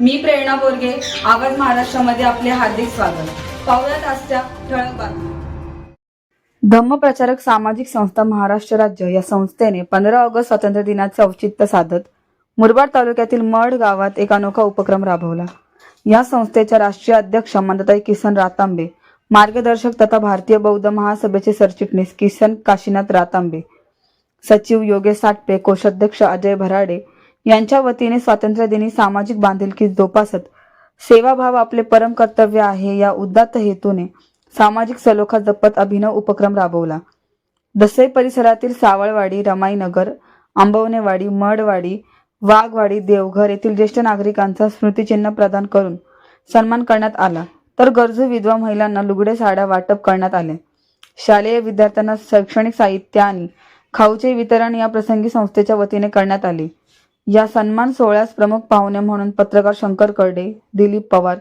मी प्रेरणा बोरगे आवाज महाराष्ट्रामध्ये आपले हार्दिक स्वागत. पाहुयात आजच्या ठळक बातम्या. धम्मप्रचारक सामाजिक संस्था महाराष्ट्र राज्य या संस्थेने पंधरा ऑगस्ट स्वातंत्र्य दिनाचे औचित्य साधत मुरबाड तालुक्यातील मढ गावात एक अनोखा उपक्रम राबवला. या संस्थेच्या राष्ट्रीय अध्यक्ष मंदताई किसन रातांबे मार्गदर्शक तथा भारतीय बौद्ध महासभेचे सरचिटणीस किसन काशीनाथ रातांबे सचिव योगेश साटपे कोषाध्यक्ष अजय भराडे यांच्या वतीने स्वातंत्र्यदिनी सामाजिक बांधिलकी जोपासत. सेवाभाव आपले परम कर्तव्य आहे या उदात्त हेतूने सामाजिक सलोखा जपत अभिनव उपक्रम राबवला. दसई परिसरातील सावळवाडी रमाईनगर आंबवणेवाडी मडवाडी वाघवाडी देवघर येथील ज्येष्ठ नागरिकांचा स्मृतिचिन्ह प्रदान करून सन्मान करण्यात आला. तर गरजू विधवा महिलांना लुगडे साड्या वाटप करण्यात आले. शालेय विद्यार्थ्यांना शैक्षणिक साहित्य आणि खाऊचे वितरण या प्रसंगी संस्थेच्या वतीने करण्यात आले. या सन्मान सोहळ्यास प्रमुख पाहुणे म्हणून पत्रकार शंकर कर्डे दिलीप पवार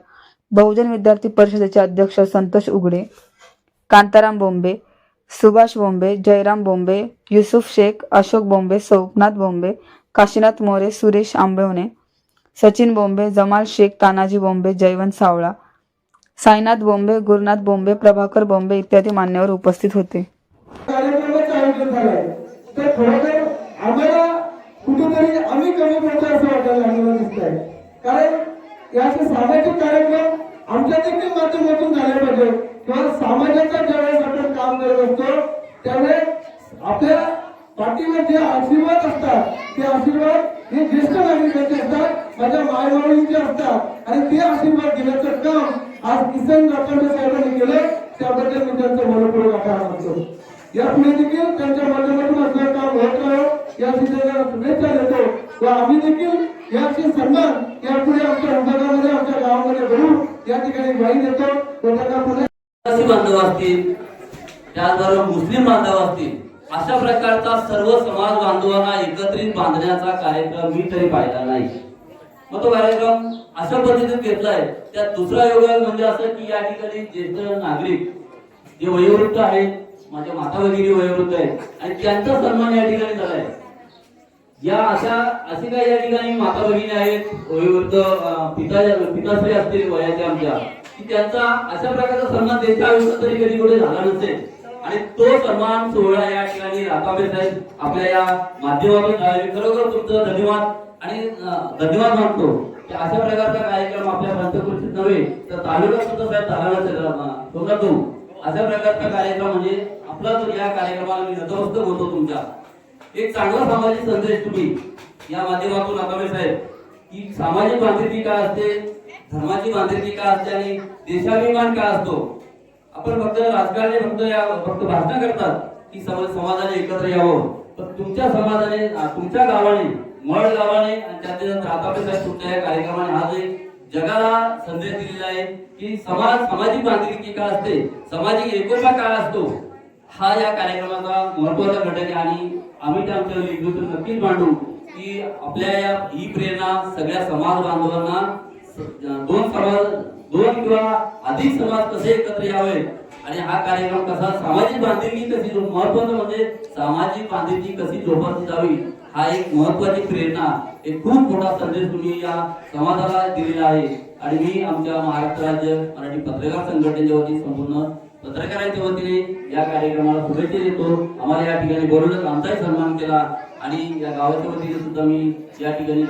बहुजन विद्यार्थी परिषदेचे अध्यक्ष संतोष उगडे कांताराम बोंबे सुभाष बोंबे जयराम बोंबे युसुफ शेख अशोक बोंबे सोमनाथ बोंबे काशीनाथ मोरे सुरेश आंबेवणे सचिन बोंबे जमाल शेख तानाजी बोंबे जयवंत सावळा साईनाथ बोंबे गुरुनाथ बोंबे प्रभाकर बोंबे इत्यादी मान्यवर उपस्थित होते कार्यक्रमच आयोजन झालाय तर खरोखर आम्हाला कुठेतरी आम्ही प्रकार असं वाटायला लागलेलं दिसत आहे कारण याचे सामाजिक कार्यक्रम आमच्या देखील माध्यमातून झाले पाहिजे. किंवा समाजाचा ज्यावेळेस आपण काम करत असतो त्यावेळेस आपल्या पाठीवर जे आशीर्वाद असतात ते आशीर्वाद हे ज्येष्ठ नागरिकांचे असतात माझ्या मायमावळींचे असतात. आणि ते आशीर्वाद घेण्याचं काम आज किसन राठोड साहेबांनी केलं त्याबद्दल मी त्यांचं मनपूर्वक आभार मानतो. यापुढे देखील त्यांच्या माध्यमातून असलं काम होत राहो. या सिद्धांना शुभेच्छा देतो व आम्ही देखील याचे सन्मान यापुढे आमच्या विभागामध्ये आमच्या गावामध्ये करू. या ठिकाणी ग्वाही देतो व त्यांना बांधव असतील त्याचबरोबर मुस्लिम बांधव असतील अशा प्रकारचा सर्व समाज बांधवांना एकत्रित बांधण्याचा कार्यक्रम मी तरी पाहिला नाही. मग तो कार्यक्रम अशा पद्धतीने घेतलाय. त्यात दुसरा योगदान म्हणजे असं की या ठिकाणी ज्येष्ठ नागरिक जे वयोवृद्ध आहेत माझ्या माता वगैरे वयोवृद्ध आहेत आणि त्यांचा सन्मान या ठिकाणी झालाय. या अशा असे काही या ठिकाणी माता भगिनी आहेत वयोवृद्ध अं, पिता पिताश्री असतील वयाच्या आमच्या की त्यांचा अशा प्रकारचा सन्मान त्यांच्या आयुष्यात तरी कधी कुठे झाला नसेल. आणि तो सन्मान सोहळा या ठिकाणी राताबे साहेब आपल्या या माध्यमातून खरोखर तुमचं धन्यवाद. आणि धन्यवाद मानतो की अशा प्रकारचा कार्यक्रम आपल्या पंचकृषीत नव्हे तर तालुका सुद्धा साहेब झाला नसेल. अं, अशा प्रकारचा कार्यक्रम म्हणजे आपला तर या कार्यक्रमाला मी नतमस्तक होतो तुमच्या. एक चांगला सामाजिक संदेश तुम्ही या माध्यमातून आता साहेब की सामाजिक बांधिलकी काय असते धर्माची बांधिलकी काय असते आणि देशाभिमान काय असतो? आपण फक्त राजकारणी फक्त या फक्त भाषण करतात की समाज समाजाने एकत्र यावं. तर तुमच्या समाजाने तुमच्या गावाने मळ गावाने आणि त्यातल्या रातापे साहेब तुमच्या या कार्यक्रमाने आज एक जगाला संदेश दिलेला आहे की समाज सामाजिक बांधिलकी काय असते? सामाजिक एकोपा काय असतो? हा या कार्यक्रमाचा महत्त्वाचा घटक आहे आणि आम्ही त्या आमच्या नक्कीच मांडू की आपल्या या ही प्रेरणा सगळ्या समाज बांधवांना दोन समाज दोन किंवा अधिक समाज कसे एकत्र यावे आणि हा कार्यक्रम कसा सामाजिक बांधिलकी कशी महत्वाचं म्हणजे सामाजिक बांधिलकी कशी जोपासली जावी हा एक महत्वाची प्रेरणा एक खूप मोठा संदेश तुम्ही या समाजाला दिलेला आहे. आणि मी आमच्या महाराष्ट्र राज्य मराठी पत्रकार संघटनेच्या वतीने संपूर्ण पत्रकारांच्या वतीने या कार्यक्रमाला शुभेच्छा देतो. आम्हाला या ठिकाणी बोलवलं आमचाही सन्मान केला आणि या गावाच्या वतीने सुद्धा मी या ठिकाणी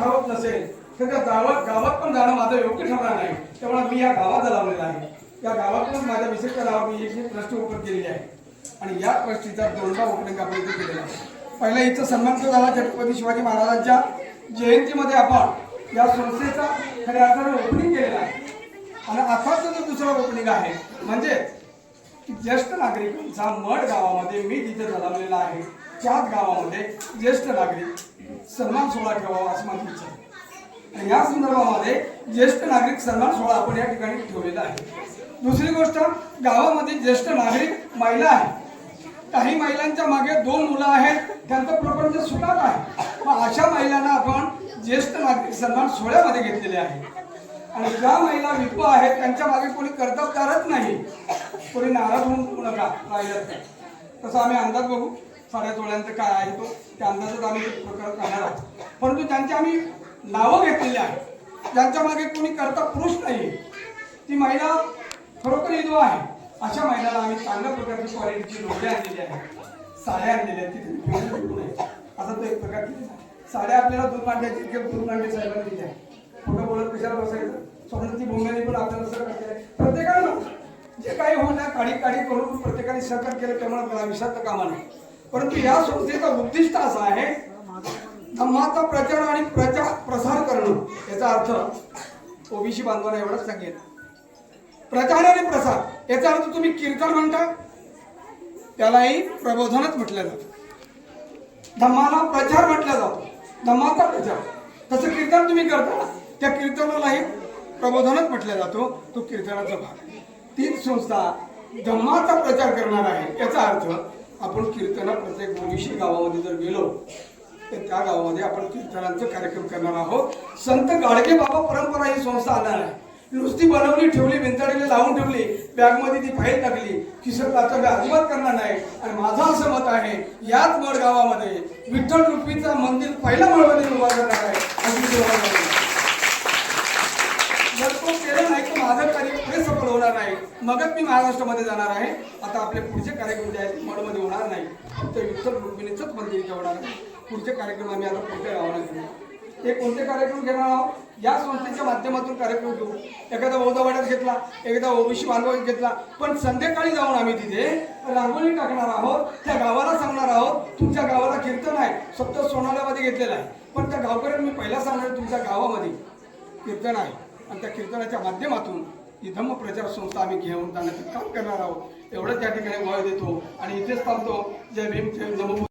ठाऊक नसेल. तर त्या गावात गावात पण जाणं माझं योग्य ठरणार नाही. त्यामुळे मी या गावात लावलेला आहे. या गावातूनच माझ्या विशिष्ट गावात मी एक ट्रस्टी ओपन केलेली आहे. आणि या ट्रस्टीचा दोनदा ओपनिंग आपण इथे केलेला आहे. पहिला इथं सन्मान केला झाला छत्रपती शिवाजी महाराजांच्या जयंतीमध्ये आपण या संस्थेचा खऱ्या अर्थाने ओपनिंग केलेला आहे. आणि आताचं जो दुसरा ओपनिंग आहे. म्हणजे ज्येष्ठ नागरिकांचा मठ गावामध्ये मी तिथे जन्मलेला आहे त्याच गावामध्ये ज्येष्ठ नागरिक सन्मान सोहळा ठेवावा असं माझी इच्छा आहे. आणि या संदर्भामध्ये ज्येष्ठ नागरिक सन्मान सोहळा आपण या ठिकाणी ठेवलेला आहे. दुसरी गोष्ट गावामध्ये ज्येष्ठ नागरिक महिला आहे काही महिलांच्या मागे दोन मुलं आहेत त्यांचं प्रपंच सुटात आहे. मग अशा महिलांना आपण ज्येष्ठ नागरिक सन्मान सोहळ्यामध्ये घेतलेले आहे. आणि ज्या महिला विधवा आहेत त्यांच्या मागे कोणी कर्तबदारच नाही कोणी नाराज होऊन नका राहिलं तसं आम्ही अंदाज बघू साड्या तोळ्यांचं काय आहे तो त्या अंदाजात आम्ही प्रकार करणार आहोत. परंतु त्यांची आम्ही नावं घेतलेली आहेत ज्यांच्या मागे कोणी करता पुरुष नाही ती महिला खरोखर विधवा आहे. अशा महिलाला आम्ही चांगल्या प्रकारची क्वालिटीची लोके आणलेली आहे साड्या आणलेल्या आहेत तिथे घेऊन असा तो एक प्रकार साड्या आपल्याला दूध मांडण्याची इतके मांडे साहेबांना दिल्या बोलत कशाला बसायचं? स्वतःची भूमिका पण आपल्याला सगळं करते प्रत्येकानं जे काही होणार काढी काढी करून प्रत्येकाने सहकार्य केलं त्यामुळे मला विषाद कामा नाही परंतु या संस्थेचा उद्दिष्ट असा आहे धम्माचा प्रचार आणि प्रचार प्रसार करणं. याचा अर्थ ओबीसी बांधवांना एवढंच सांगेन. प्रचार आणि प्रसार याचा अर्थ तुम्ही कीर्तन म्हणता त्यालाही प्रबोधनच म्हटलं जातं. धम्माला प्रचार म्हटला जातो. धम्माचा प्रचार. तसं कीर्तन तुम्ही करता त्या कीर्तनालाही प्रबोधनच म्हटला जातो तो कीर्तनाचा भाग. तीच संस्था धम्माचा प्रचार करणार आहे याचा अर्थ आपण कीर्तन प्रत्येक ओबीसी गावामध्ये जर गेलो तर त्या गावामध्ये आपण कीर्तनांचा कार्यक्रम करणार आहोत. संत गाडगे बाबा परंपरा ही संस्था आणणार आहे. नुसती बनवली ठेवली भिंताडीला लावून ठेवली बॅगमध्ये ती फाईल टाकली किशोर मी अजिबात करणार नाही. आणि माझं असं मत आहे याच मड गावामध्ये विठ्ठल रुपीचा मंदिर पहिला मळमध्ये उभा करणार आहे अशी मी तुम्हाला सांगतो. जर तो केलं नाही तर माझं कार्य पुढे सफल होणार नाही. मगच मी महाराष्ट्रामध्ये जाणार आहे. आता आपले पुढचे कार्यक्रम जे आहेत मडमध्ये होणार नाही. फक्त विठ्ठल रुक्मिणीचंच मंदिर इथे होणार आहे. पुढचे कार्यक्रम आम्ही आता पुढच्या गावाला घेऊ. ते कोणते कार्यक्रम घेणार आहोत? या संस्थेच्या माध्यमातून कार्यक्रम घेऊ. एखादा बौद्धवाड्यात घेतला एखादा ओबीसी बांधवाडीत घेतला पण संध्याकाळी जाऊन आम्ही तिथे रांगोळी टाकणार आहोत त्या गावाला सांगणार आहोत तुमच्या गावाला कीर्तन आहे. फक्त सोनाल्यामध्ये घेतलेलं आहे. पण त्या गावकऱ्यांना मी पहिला सांगणार तुमच्या गावामध्ये कीर्तन आहे. आणि त्या कीर्तनाच्या माध्यमातून ही धम्म प्रचार संस्था आम्ही घेऊन जाण्याचं काम करणार आहोत. एवढंच त्या ठिकाणी वळ देतो. आणि इथेच थांबतो. जय भीम जय नमो